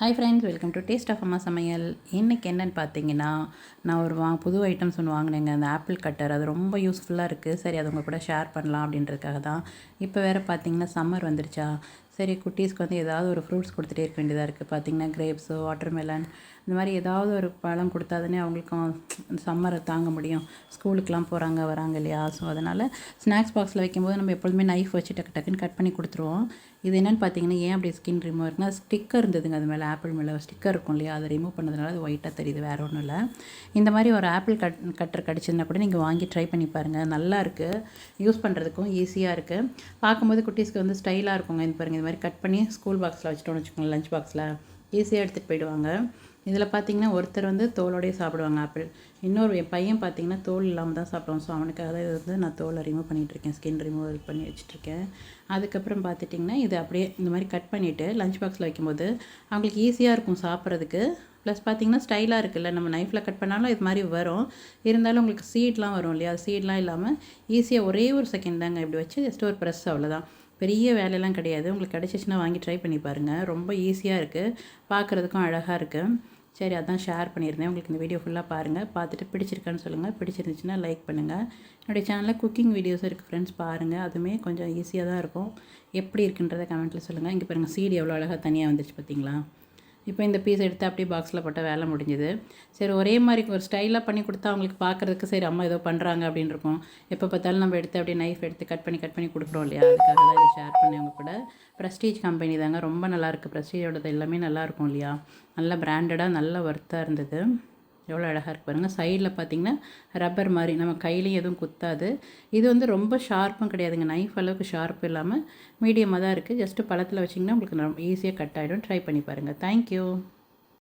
Hi friends welcome to taste of அம்மா சமையல் இன்றைக்கி என்னென்னு பார்த்தீங்கன்னா நான் ஒரு வா புது ஐட்டம்ஸ் ஒன்று வாங்கினேங்க. அந்த ஆப்பிள் கட்டர் அது ரொம்ப யூஸ்ஃபுல்லாக இருக்குது சரி அது உங்கள் கூட ஷேர் பண்ணலாம் அப்படின்றதுக்காக தான் இப்போ வேறு பார்த்தீங்கன்னா சம்மர் வந்துருச்சா. சரி குட்டீஸ்க்கு வந்து ஏதாவது ஒரு ஃப்ரூட்ஸ் கொடுத்துட்டே இருக்க வேண்டியதாக இருக்குது பார்த்தீங்கன்னா கிரேப்ஸு வாட்டர்மெலன் இந்த மாதிரி ஏதாவது ஒரு பழம் கொடுத்தா தானே அவங்களுக்கும் சம்மரை தாங்க முடியும். ஸ்கூலுக்கெலாம் போகிறாங்க வராங்க இல்லையா? ஸோ அதனால் ஸ்நாக்ஸ் பாக்ஸில் வைக்கும்போது நம்ம எப்பொழுதுமே நைஃப் வச்சு டக்கு டக்குன்னு கட் பண்ணி கொடுத்துருவோம். இது என்னென்னு பார்த்தீங்கன்னா ஏன் அப்படி ஸ்கின் ரிமூவ் இருக்குன்னா ஸ்டிக்கர் இருந்ததுங்க. அது மேலே ஆப்பிள் மேலே ஸ்டிக்கர் இருக்கும் இல்லையா? அதை ரிமூவ் பண்ணதுனால அது ஒயிட்டாக தெரியுது வேறு ஒன்றும் இல்லை. இந்த மாதிரி ஒரு ஆப்பிள் கட் கட்டர் கடிச்சிருந்தா கூட நீங்கள் வாங்கி ட்ரை பண்ணி பாருங்கள் நல்லா இருக்குது யூஸ் பண்ணுறதுக்கும் ஈஸியாக இருக்குது பார்க்கும்போது குட்டீஸ்க்கு வந்து ஸ்டைலாக இருக்குங்க. இந்த பாருங்கள் இது மாதிரி கட் பண்ணி ஸ்கூல் பாக்ஸில் வச்சுட்டோம்னு வச்சுக்கோங்க லஞ்ச் பாக்ஸில் ஈஸியாக எடுத்துகிட்டு போயிடுவாங்க. இதில் பார்த்தீங்கன்னா ஒருத்தர் வந்து தோலோடய சாப்பிடுவாங்க ஆப்பிள் இன்னொரு என் பையன் பார்த்தீங்கன்னா தோல் இல்லாமல் தான் சாப்பிடுவோம் ஸோ அவனுக்காக தான் இது வந்து நான் தோலை ரிமூவ் பண்ணிகிட்ருக்கேன் ஸ்கின் ரிமூவல் பண்ணி வச்சுட்ருக்கேன் அதுக்கப்புறம் பார்த்துட்டிங்கன்னா இது அப்படியே இந்த மாதிரி கட் பண்ணிவிட்டு லஞ்ச் பாக்ஸில் வைக்கும்போது அவங்களுக்கு ஈஸியாக இருக்கும் சாப்பிட்றதுக்கு. ப்ளஸ் பார்த்திங்கன்னா ஸ்டைலாக இருக்குல்ல. நம்ம நைஃப்பில் கட் பண்ணாலும் இது மாதிரி வரும். இருந்தாலும் உங்களுக்கு சீட்லாம் வரும் இல்லையா? சீட்லாம் இல்லாமல் ஈஸியாக ஒரே ஒரு செகண்ட் தாங்க இப்படி வச்சு ஜஸ்ட் ஒரு ப்ரெஸ் அவ்வளோதான் பெரிய வேலையெல்லாம் கிடையாது. உங்களுக்கு கிடச்சிச்சின்னா வாங்கி ட்ரை பண்ணி பாருங்கள் ரொம்ப ஈஸியாக இருக்குது பார்க்குறதுக்கும் அழகாக இருக்குது சரி அதான் ஷேர் பண்ணியிருந்தேன். உங்களுக்கு இந்த வீடியோ ஃபுல்லாக பாருங்கள் பார்த்துட்டு பிடிச்சிருக்கான்னு சொல்லுங்கள் பிடிச்சிருந்துச்சுன்னா லைக் பண்ணுங்கள் என்னுடைய சேனலில் குக்கிங் வீடியோஸ் இருக்குது ஃப்ரெண்ட்ஸ் பாருங்கள் அதுவுமே கொஞ்சம் ஈஸியாக தான் இருக்கும். எப்படி இருக்குன்றதை கமெண்ட்டில் சொல்லுங்கள் இங்கே பாருங்கள் சீடு எவ்வளோ அழகாக தனியாக வந்துச்சு பார்த்தீங்களா இப்போ இந்த பீஸ் எடுத்து அப்படியே பாக்ஸில் போட்ட வேலை முடிஞ்சுது. சரி ஒரே மாதிரி ஒரு ஸ்டைலாக பண்ணி கொடுத்தா அவங்களுக்கு பார்க்குறதுக்கு சரி அம்மா ஏதோ பண்ணுறாங்க அப்படின்னு இருக்கும். எப்போ பார்த்தாலும் நம்ம எடுத்து அப்படியே நைஃப் எடுத்து கட் பண்ணி கட் பண்ணி கொடுக்குறோம் இல்லையா? அதுக்காக தான் இதை ஷேர் பண்ணி அவங்க கூட. ப்ரெஸ்டீஜ் கம்பெனி தாங்க. ரொம்ப நல்லாயிருக்கு ப்ரெஸ்டீஜோடது எல்லாமே நல்லாயிருக்கும் இல்லையா? நல்ல பிராண்டடாக நல்ல ஒர்த்தாக இருந்தது. எவ்வளோ அழகாக இருக்குது பாருங்கள் சைடில் பார்த்தீங்கன்னா ரப்பர் மாதிரி நம்ம கையிலையும் எதுவும் குத்தாது. இது வந்து ரொம்ப ஷார்ப்பும் கிடையாதுங்க. நைஃப் அளவுக்கு ஷார்ப் இல்லாமல் மீடியமாக தான் இருக்குது ஜஸ்ட்டு பழத்தில் வச்சிங்கன்னா உங்களுக்கு ஈஸியாக கட் ஆகிடும் ட்ரை பண்ணி பாருங்கள் தேங்க்யூ